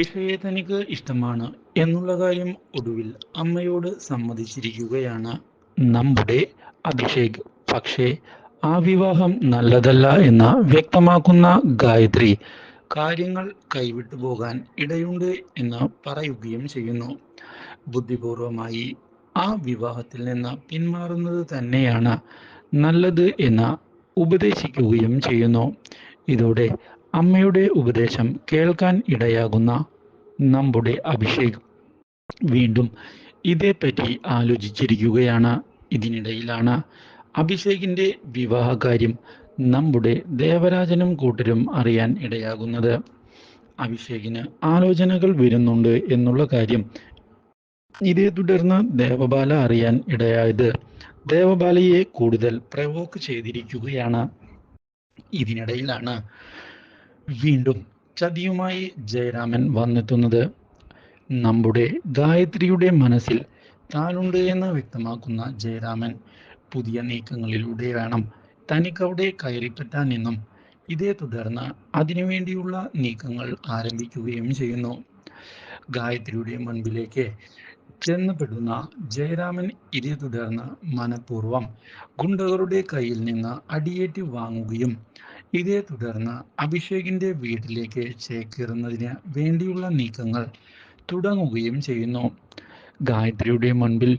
ഇഷയെ തനിക്ക് ഇഷ്ടമാണ് എന്നുള്ള കാര്യം ഒടുവിൽ അമ്മയോട് സമ്മതിച്ചിരിക്കുകയാണ്. നമ്മുടെ അഭിഷേക്. പക്ഷേ ആ വിവാഹം നല്ലതല്ല എന്ന് വ്യക്തമാക്കുന്ന ഗായത്രി കാര്യങ്ങൾ കൈവിട്ടു പോകാൻ ഇടയുണ്ട് എന്ന് പറയുകയും ചെയ്യുന്നു. ബുദ്ധിപൂർവമായി ആ വിവാഹത്തിൽ നിന്ന് പിന്മാറുന്നത് തന്നെയാണ് നല്ലത് എന്ന് ഉപദേശിക്കുകയും ചെയ്യുന്നു. ഇതോടെ അമ്മയുടെ ഉപദേശം കേൾക്കാൻ ഇടയാകുന്ന നമ്മുടെ അഭിഷേക്. വീണ്ടും ഇതേപ്പറ്റി ആലോചിച്ചിരിക്കുകയാണ്. ഇതിനിടയിലാണ് അഭിഷേകിന്റെ വിവാഹകാര്യം നമ്മുടെ ദേവരാജനും കൂട്ടരും അറിയാൻ ഇടയാകുന്നത്. അഭിഷേകിന് ആലോചനകൾ വരുന്നുണ്ട് എന്നുള്ള കാര്യം ഇതേ തുടർന്ന് ദേവബാല അറിയാൻ ഇടയായത്. ദേവബാലയെ കൂടുതൽ പ്രവോക്ക് ചെയ്തിരിക്കുകയാണ്. ഇതിനിടയിലാണ് വീണ്ടും ചതിയുമായി ജയരാമൻ വന്നെത്തുന്നത് നമ്മുടെ ഗായത്രിയുടെ മനസ്സിൽ താനുണ്ട് എന്ന് വ്യക്തമാക്കുന്ന ജയരാമൻ പുതിയ നീക്കങ്ങളിലൂടെ വേണം തനിക്കവിടെ കയറിപ്പറ്റാൻ എന്നും ഇതേ തുടർന്ന് അതിനുവേണ്ടിയുള്ള നീക്കങ്ങൾ ആരംഭിക്കുകയും ചെയ്യുന്നു. ഗായത്രിയുടെ മുൻപിലേക്ക് ചെന്നപ്പെടുന്ന ജയരാമൻ ഇതേ തുടർന്ന് മനഃപൂർവം ഗുണ്ടകളുടെ കയ്യിൽ നിന്ന് അടിയേറ്റ് വാങ്ങുകയും ഇതേ തുടർന്ന് അഭിഷേകിന്റെ വീട്ടിലേക്ക് ചേക്കേറുന്നതിന് വേണ്ടിയുള്ള നീക്കങ്ങൾ തുടങ്ങുകയും ചെയ്യുന്നു. ഗായത്രിയുടെ മുൻപിൽ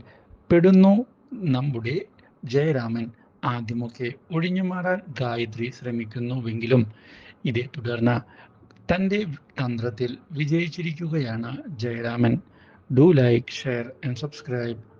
പെടുന്നു. നമ്മുടെ ജയരാമൻ ആദ്യമൊക്കെ ഒഴിഞ്ഞു മാറാൻ ഗായത്രി ശ്രമിക്കുന്നുവെങ്കിലും ഇതേ തുടർന്ന് തന്റെ തന്ത്രത്തിൽ വിജയിച്ചിരിക്കുകയാണ് Jayaraman. Do like share and subscribe